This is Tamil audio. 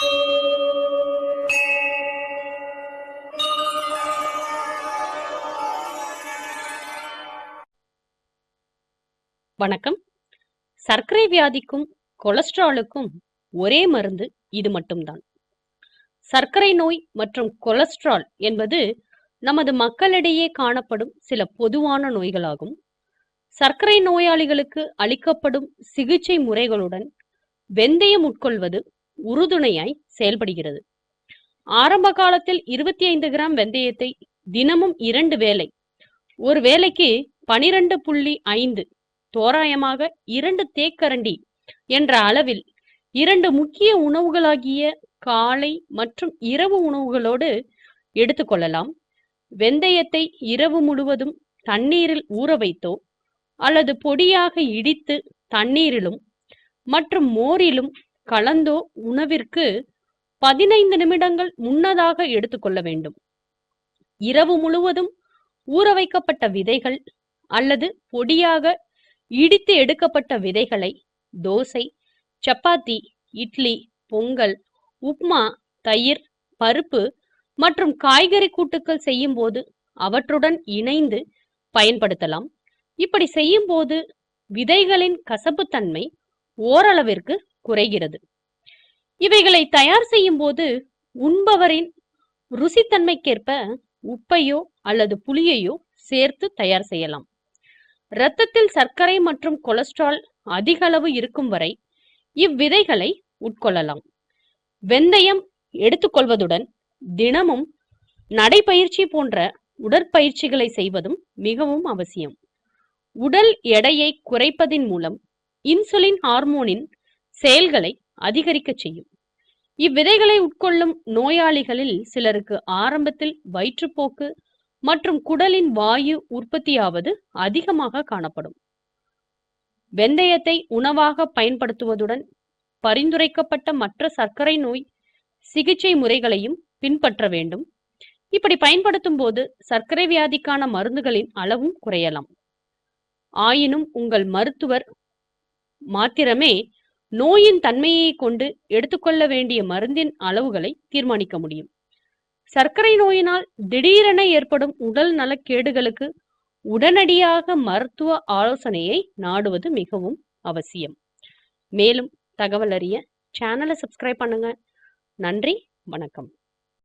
வணக்கம். சர்க்கரை வியாதிக்கும் கொலஸ்ட்ராலுக்கும் ஒரே மருந்து இது மட்டும்தான். சர்க்கரை நோய் மற்றும் கொலஸ்ட்ரால் என்பது நமது மக்களிடையே காணப்படும் சில பொதுவான நோய்களாகும். சர்க்கரை நோயாளிகளுக்கு அளிக்கப்படும் சிகிச்சை முறைகளுடன் வெந்தயம் உட்கொள்வது உறுதுணையாய் செயல்படுகிறது. ஆரம்ப காலத்தில் இருபத்தி ஐந்து கிராம் வெந்தயத்தை தினமும் இரண்டு வேலை ஒரு வேளைக்கு பனிரெண்டு புள்ளி ஐந்து தோராயமாக இரண்டு தேக்கரண்டி என்ற அளவில் இரண்டு முக்கிய உணவுகளாகிய காலை மற்றும் இரவு உணவுகளோடு எடுத்துக்கொள்ளலாம் வெந்தயத்தை இரவு முழுவதும் தண்ணீரில் ஊற வைத்தோ அல்லது பொடியாக இடித்து தண்ணீரிலும் மற்றும் மோரிலும் கலந்தோ உணவிற்கு பதினைந்து நிமிடங்கள் முன்னதாக எடுத்துக்கொள்ள வேண்டும். இரவு முழுவதும் ஊற வைக்கப்பட்ட விதைகள் அல்லது பொடியாக இடித்து எடுக்கப்பட்ட விதைகளை தோசை சப்பாத்தி இட்லி பொங்கல் உப்மா தயிர் பருப்பு மற்றும் காய்கறி கூட்டுக்கள் செய்யும் போது அவற்றுடன் இணைந்து பயன்படுத்தலாம். இப்படி செய்யும் போது விதைகளின் கசப்புத்தன்மை ஓரளவிற்கு குறைகிறது. இவைகளை தயார் செய்யும் போது உண்பவரின் ருசித்தன்மைக்கேற்ப உப்பையோ அல்லது புளியையோ சேர்த்து தயார் செய்யலாம். இரத்தத்தில் சர்க்கரை மற்றும் கொலஸ்ட்ரால் அதிக அளவு இருக்கும் வரை இவ்விதைகளை உட்கொள்ளலாம். வெந்தயம் எடுத்துக்கொள்வதுடன் தினமும் நடைபயிற்சி போன்ற உடற்பயிற்சிகளை செய்வதும் மிகவும் அவசியம். உடல் எடையை குறைப்பதின் மூலம் இன்சுலின் ஹார்மோனின் செயல்களை அதிகரிக்க செய்யும். இவ்விதைகளை உட்கொள்ளும் நோயாளிகளில் சிலருக்கு ஆரம்பத்தில் வயிற்றுப்போக்கு மற்றும் குடலின் வாயு உற்பத்தியாவது அதிகமாக காணப்படும். வெந்தயத்தை உணவாக பயன்படுத்துவதுடன் பரிந்துரைக்கப்பட்ட மற்ற சர்க்கரை நோய் சிகிச்சை முறைகளையும் பின்பற்ற வேண்டும். இப்படி பயன்படுத்தும் போது சர்க்கரை வியாதிக்கான மருந்துகளின் அளவும் குறையலாம். ஆயினும் உங்கள் மருத்துவர் மாத்திரமே நோயின் தன்மையை கொண்டு எடுத்துக்கொள்ள வேண்டிய மருந்தின் அளவுகளை தீர்மானிக்க முடியும். சர்க்கரை நோயினால் திடீரென ஏற்படும் உடல் நலக்கேடுகளுக்கு உடனடியாக மருத்துவ ஆலோசனையை நாடுவது மிகவும் அவசியம். மேலும் தகவல் அறிய சேனலை சப்ஸ்கிரைப் பண்ணுங்க. நன்றி வணக்கம்.